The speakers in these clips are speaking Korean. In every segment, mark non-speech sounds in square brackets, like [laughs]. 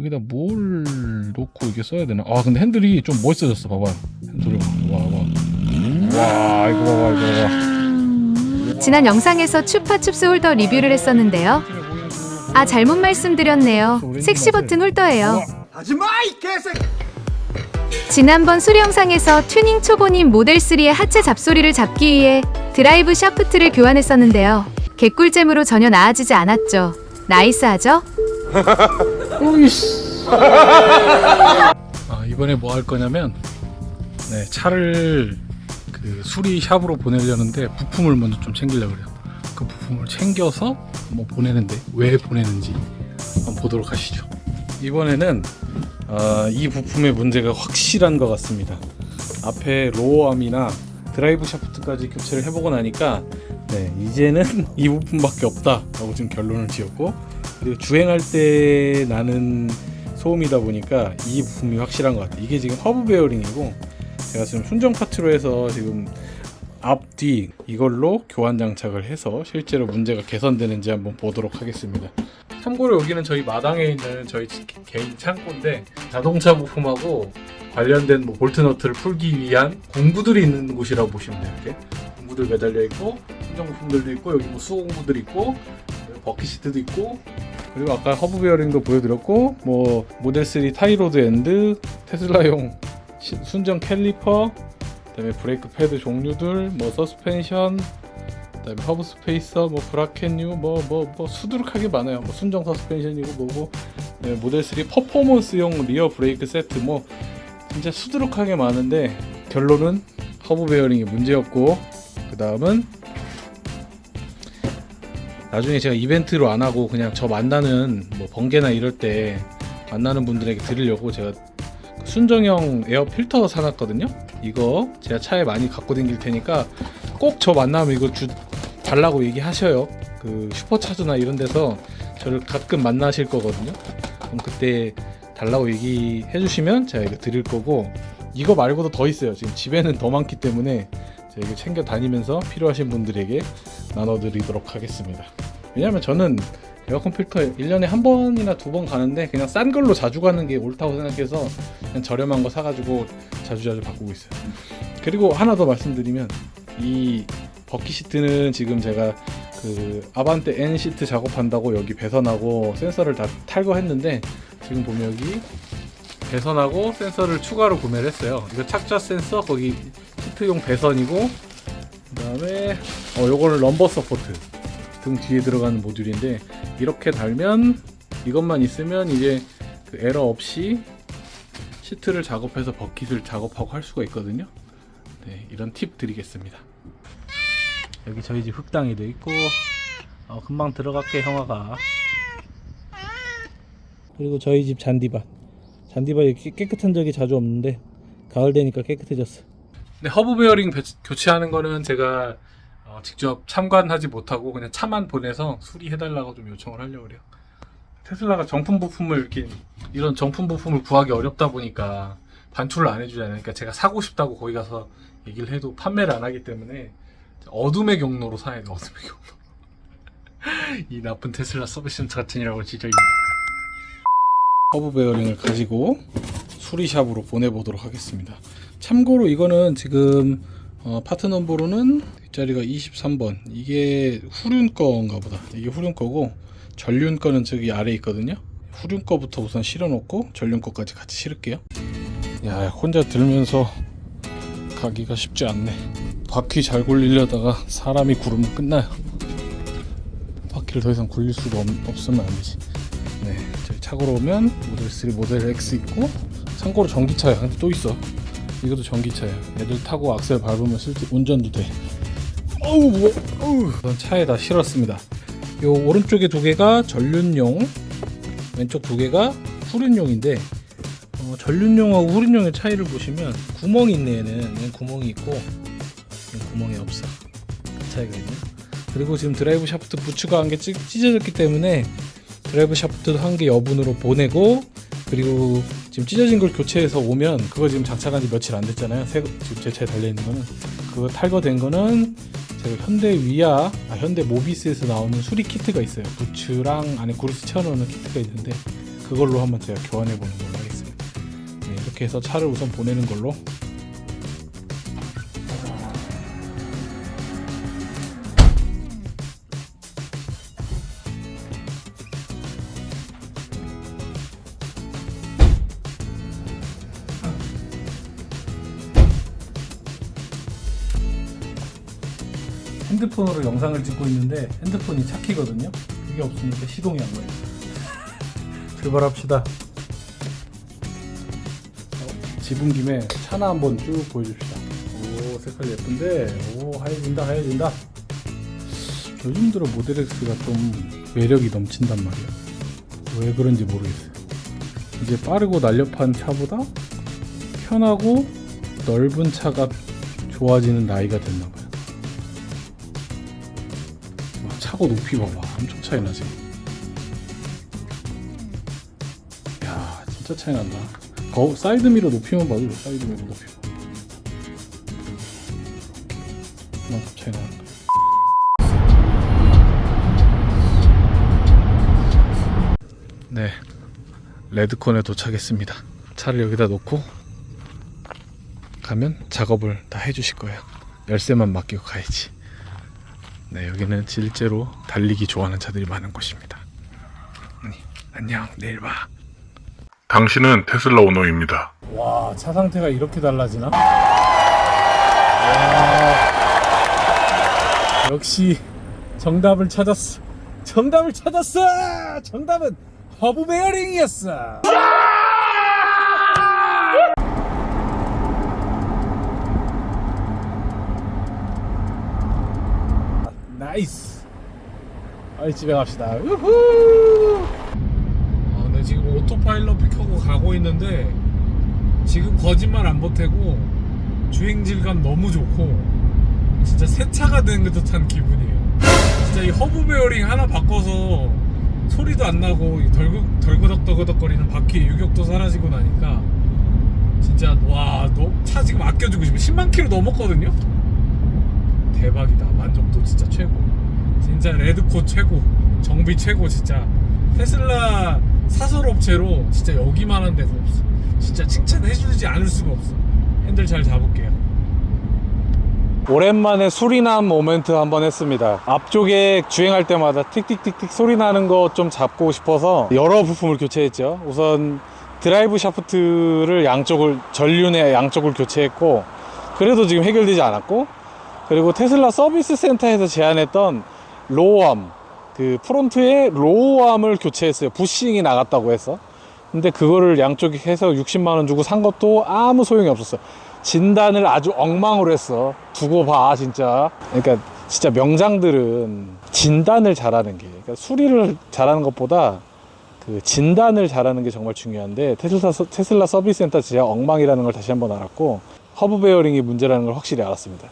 여기다 뭘 놓고 이게 써야 되나? 아 근데 핸들이 좀 멋있어졌어. 봐봐. 핸들이 와 와. 와 이거 봐봐 이거 봐봐. 지난 영상에서 추파춥스 홀더 리뷰를 했었는데요. 아 잘못 말씀드렸네요. 섹시 버튼 홀더예요. 하지마 이 개새끼 지난번 수리 영상에서 튜닝 초보님 모델 3의 하체 잡소리를 잡기 위해 드라이브 샤프트를 교환했었는데요. 개꿀잼으로 전혀 나아지지 않았죠. 나이스하죠? [laughs] 오이씨. 아 이번에 뭐 할 거냐면 네 차를 그 수리 샵으로 보내려는데 부품을 먼저 좀 챙기려고 그래요. 그 부품을 챙겨서 뭐 보내는데 왜 보내는지 한번 보도록 하시죠. 이번에는 아, 이 부품의 문제가 확실한 것 같습니다. 앞에 로어암이나 드라이브 샤프트까지 교체를 해보고 나니까 네, 이제는 [laughs] 이 부품밖에 없다라고 지금 결론을 지었고 그리고 주행할 때 나는 소음이다 보니까 이 부품이 확실한 것 같아요. 이게 지금 허브 베어링이고 제가 지금 순정 파트로 해서 지금 앞뒤 이걸로 교환 장착을 해서 실제로 문제가 개선되는지 한번 보도록 하겠습니다. 참고로 여기는 저희 마당에 있는 저희 지- 개인 창고인데 자동차 부품하고 관련된 뭐 볼트 너트를 풀기 위한 공구들이 있는 곳이라고 보시면 돼요. 이렇게 공구들 매달려 있고 순정 부품들도 있고 여기 뭐 수공구들 있고 버킷 시트도 있고 그리고 아까 허브 베어링도 보여드렸고 뭐 모델 3 타이로드 엔드 테슬라용 시- 순정 캘리퍼 그다음에 브레이크 패드 종류들 뭐 서스펜션 그다음에 허브 스페이서 뭐 브라켓뉴 뭐뭐 뭐 수두룩하게 많아요. 뭐 순정 서스펜션이고 뭐고 네, 모델 3 퍼포먼스용 리어 브레이크 세트 뭐 진짜 수두룩하게 많은데 결론은 허브 베어링이 문제였고 그 다음은 나중에 제가 이벤트로 안 하고 그냥 저 만나는 뭐 번개나 이럴 때 만나는 분들에게 드리려고 제가 순정형 에어 필터 사놨거든요. 이거 제가 차에 많이 갖고 다닐 테니까 꼭 저 만나면 이거 주 달라고 얘기하셔요. 그 슈퍼차주나 이런 데서 저를 가끔 만나실 거거든요. 그럼 그때 달라고 얘기해 주시면 제가 이거 드릴 거고 이거 말고도 더 있어요. 지금 집에는 더 많기 때문에 이거 챙겨 다니면서 필요하신 분들에게 나눠드리도록 하겠습니다. 왜냐면 저는 에어컨 필터 1년에 한 번이나 두 번 가는데 그냥 싼 걸로 자주 가는 게 옳다고 생각해서 그냥 저렴한 거 사가지고 자주자주 바꾸고 있어요. 그리고 하나 더 말씀드리면 이 버킷 시트는 지금 제가 그 아반떼 N 시트 작업한다고 여기 배선하고 센서를 다 탈거했는데 지금 보면 여기 배선하고 센서를 추가로 구매를 했어요. 이거 착자 센서 거기 시트용 배선이고 그 다음에 어 요거는 럼버 서포트 등 뒤에 들어가는 모듈인데 이렇게 달면 이것만 있으면 이제 그 에러 없이 시트를 작업해서 버킷을 작업하고 할 수가 있거든요. 네, 이런 팁 드리겠습니다. 여기 저희 집 흙당이도 있고 어, 금방 들어갈게 형아가. 그리고 저희 집 잔디밭. 잔디밭이 깨- 깨끗한 적이 자주 없는데 가을 되니까 깨끗해졌어. 네, 허브 베어링 배- 교체하는 거는 제가 어, 직접 참관하지 못하고 그냥 차만 보내서 수리해달라고 좀 요청을 하려고 그래요. 테슬라가 정품 부품을 이렇게 이런 정품 부품을 구하기 어렵다 보니까 반출을 안 해주잖아요. 그러니까 제가 사고 싶다고 거기 가서 얘기를 해도 판매를 안 하기 때문에 어둠의 경로로 사야 돼. 어둠의 경로. [laughs] 이 나쁜 테슬라 서비스 센터 같은 이라고 진짜. 이- 허브 베어링을 가지고 수리샵으로 보내보도록 하겠습니다. 참고로 이거는 지금 어, 파트 넘버로는 뒷자리가 23번. 이게 후륜 거인가 보다. 이게 후륜 거고 전륜 거는 저기 아래 있거든요. 후륜 거부터 우선 실어놓고 전륜 거까지 같이 실을게요. 야 혼자 들면서 가기가 쉽지 않네. 바퀴 잘 굴리려다가 사람이 구르면 끝나요. 바퀴를 더 이상 굴릴 수가 없, 없으면 안 되지. 네, 저희 차고로 오면 모델 3, 모델 X 있고 참고로 전기차야. 근데 또 있어. 이것도 전기차야. 애들 타고 악셀 밟으면 실제 운전도 돼. 어우, 뭐, 어우. 우선 차에다 실었습니다. 요 오른쪽에 두 개가 전륜용, 왼쪽 두 개가 후륜용인데 어, 전륜용하고 후륜용의 차이를 보시면 구멍이 있네 얘는. 구멍이 있고 구멍이 없어. 그 차이가 있네. 그리고 지금 드라이브 샤프트 부츠가 한 개 찢어졌기 때문에 드라이브 샤프트 한 개 여분으로 보내고 그리고 지금 찢어진 걸 교체해서 오면 그거 지금 장착한 지 며칠 안 됐잖아요. 새, 지금 제 차에 달려 있는 거는 그거 탈거된 거는 제가 현대 위아 아, 현대 모비스에서 나오는 수리 키트가 있어요. 부츠랑 안에 그루스 채워놓는 키트가 있는데 그걸로 한번 제가 교환해 보는 걸로 하겠습니다. 네, 이렇게 해서 차를 우선 보내는 걸로. 핸드폰으로 영상을 찍고 있는데 핸드폰이 착히거든요. 그게 없으니까 시동이 안 걸려. [laughs] 출발합시다. 어, 집은 김에 차나 한번 쭉 보여줍시다. 오 색깔 예쁜데 오 하얘진다 하얘진다. 요즘 들어 모델X가 좀 매력이 넘친단 말이야. 왜 그런지 모르겠어요. 이제 빠르고 날렵한 차보다 편하고 넓은 차가 좋아지는 나이가 됐나 봐요. 와, 차고 높이 봐봐. 엄청 차이 나지? 야 진짜 차이 난다. 거, 사이드미러 높이만 봐도 돼, 사이드미러 높이. 이만큼 차이 나는 네 레드콘에 도착했습니다. 차를 여기다 놓고 가면 작업을 다 해주실 거예요. 열쇠만 맡기고 가야지 네, 여기는 실제로 달리기 좋아하는 차들이 많은 곳입니다. 네, 안녕, 내일 봐. 당신은 테슬라 오너입니다. 와, 차 상태가 이렇게 달라지나? 와, 역시 정답을 찾았어. 정답을 찾았어. 정답은 허브 베어링이었어. 나이스. 빨리 집에 갑시다. 우후. 아, 네 지금 오토파일럿 켜고 가고 있는데 지금 거짓말 안 보태고 주행 질감 너무 좋고 진짜 새 차가 된 듯한 기분이에요. 진짜 이 허브 베어링 하나 바꿔서 소리도 안 나고 이 덜그, 덜그덕덜그덕거리는 바퀴 유격도 사라지고 나니까 진짜 와차 지금 아껴주고 싶어 10만 킬로 넘었거든요. 대박이다. 만족도 진짜 최고. 진짜 레드코 최고. 정비 최고 진짜. 테슬라 사설 업체로 진짜 여기만한 데서 없어. 진짜 칭찬해주지 않을 수가 없어. 핸들 잘 잡을게요. 오랜만에 수리남 모멘트 한번 했습니다. 앞쪽에 주행할 때마다 틱틱틱틱 소리 나는 거 좀 잡고 싶어서 여러 부품을 교체했죠. 우선 드라이브 샤프트를 양쪽을 전륜의 양쪽을 교체했고 그래도 지금 해결되지 않았고 그리고 테슬라 서비스 센터에서 제안했던 로우암 그 프론트에 로우암을 교체했어요. 부싱이 나갔다고 해서. 근데 그거를 양쪽에 해서 60만 원 주고 산 것도 아무 소용이 없었어 진단을 아주 엉망으로 했어. 두고 봐 진짜. 그러니까 진짜 명장들은 진단을 잘하는 게 그러니까 수리를 잘하는 것보다 그 진단을 잘하는 게 정말 중요한데 테슬라, 서- 테슬라 서비스 센터 진짜 엉망이라는 걸 다시 한번 알았고 허브 베어링이 문제라는 걸 확실히 알았습니다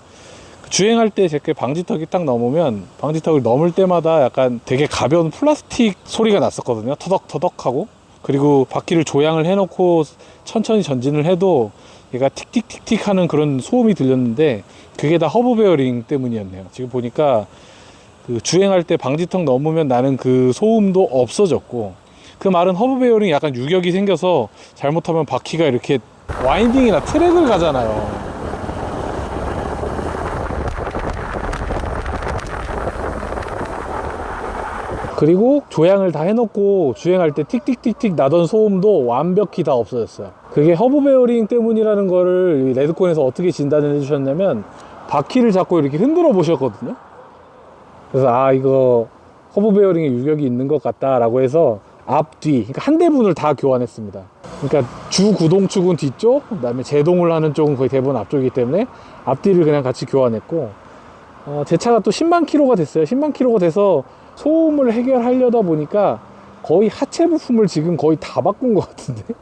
주행할 때 제게 방지턱이 딱 넘으면 방지턱을 넘을 때마다 약간 되게 가벼운 플라스틱 소리가 났었거든요. 터덕터덕 하고 그리고 바퀴를 조향을 해놓고 천천히 전진을 해도 얘가 틱틱틱틱 하는 그런 소음이 들렸는데 그게 다 허브 베어링 때문이었네요. 지금 보니까 그 주행할 때 방지턱 넘으면 나는 그 소음도 없어졌고 그 말은 허브 베어링이 약간 유격이 생겨서 잘못하면 바퀴가 이렇게 와인딩이나 트랙을 가잖아요. 그리고 조향을 다 해놓고 주행할 때 틱틱틱틱 나던 소음도 완벽히 다 없어졌어요. 그게 허브 베어링 때문이라는 거를 이 레드콘에서 어떻게 진단을 해주셨냐면 바퀴를 잡고 이렇게 흔들어 보셨거든요. 그래서 아 이거 허브 베어링에 유격이 있는 것 같다 라고 해서 앞뒤 그러니까 한 대분을 다 교환했습니다. 그러니까 주 구동축은 뒤쪽, 그 다음에 제동을 하는 쪽은 거의 대부분 앞쪽이기 때문에 앞뒤를 그냥 같이 교환했고 어, 제 차가 또 10만 킬로가 됐어요. 10만 킬로가 돼서 소음을 해결하려다 보니까 거의 하체 부품을 지금 거의 다 바꾼 것 같은데 [laughs]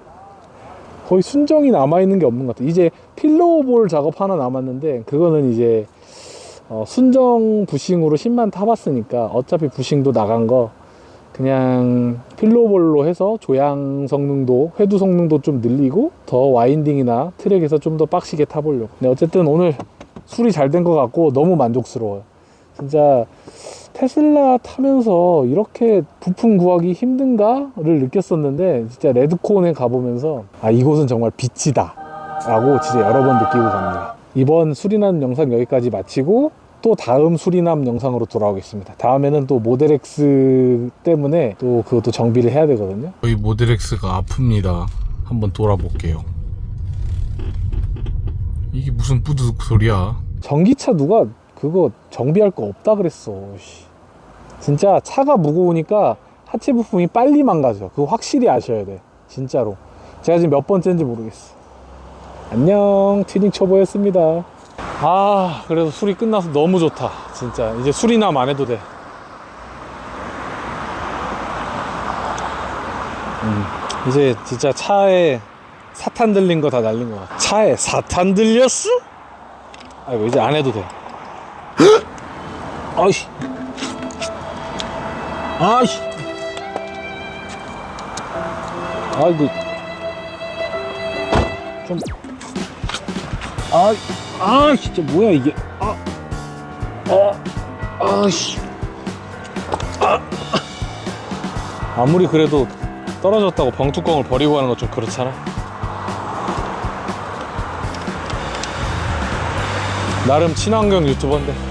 거의 순정이 남아있는 게 없는 것 같아요. 이제 필로볼 작업 하나 남았는데 그거는 이제 어, 순정 부싱으로 10만 타봤으니까 어차피 부싱도 나간 거 그냥 필로볼로 해서 조향 성능도 회두 성능도 좀 늘리고 더 와인딩이나 트랙에서 좀 더 빡시게 타보려고 근데 어쨌든 오늘 술이 잘 된 것 같고 너무 만족스러워요. 진짜 테슬라 타면서 이렇게 부품 구하기 힘든가를 느꼈었는데 진짜 레드콘에 가보면서 아 이곳은 정말 빛이다 라고 진짜 여러 번 느끼고 갑니다. 이번 수리남 영상 여기까지 마치고 또 다음 수리남 영상으로 돌아오겠습니다. 다음에는 또 모델 X 때문에 또 그것도 정비를 해야 되거든요. 저희 모델 X가 아픕니다. 한번 돌아볼게요 이게 무슨 뿌드득 소리야? 전기차 누가 그거 정비할 거 없다 그랬어 씨. 진짜 차가 무거우니까 하체 부품이 빨리 망가져. 그거 확실히 아셔야 돼 진짜로. 제가 지금 몇 번째인지 모르겠어. 안녕 튜닝 초보였습니다. 아 그래도 수리 끝나서 너무 좋다 진짜. 이제 수리남 안 해도 돼. 음, 이제 진짜 차에 사탄 들린 거 다 날린 거 같아. 차에 사탄 들렸어? 아이고 이제 안 해도 돼. [gasps] 아이씨. 아이씨. 아이고. 좀. 아, 아, 진짜 뭐야 이게? 아, 아, 아씨. 아, 아무리 그래도 떨어졌다고 병뚜껑을 버리고 하는 건좀 그렇잖아. 나름 친환경 유튜버인데.